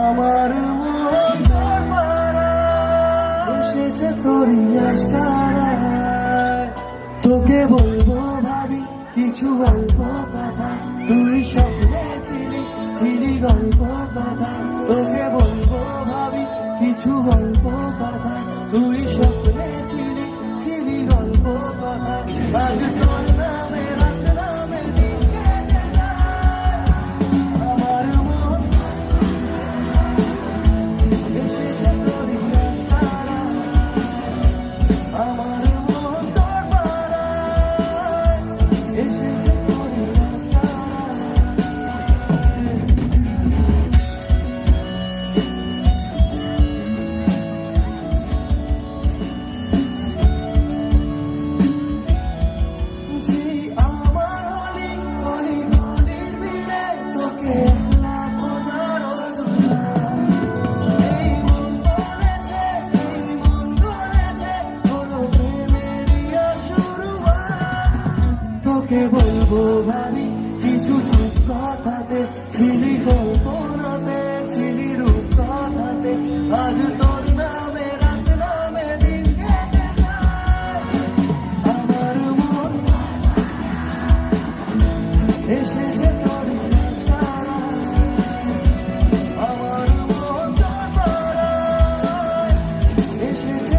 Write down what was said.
আমার এসেছে তোরই আস্তারায় তোকে বলব ভাবি, কিছু গল্প তুই স্বপ্নে ছিলি ছিলি গল্প তোকে বলব ভাবি, কিছু গল্প তোমাকে বলব ভাবি, কিছু চুপ কথাতে, ছিলি কল্পনাতে ছিলি রূপ কথাতে, আজ তোর নামে রাত নামে দিন আমার মন এসেছে তোর এসেছে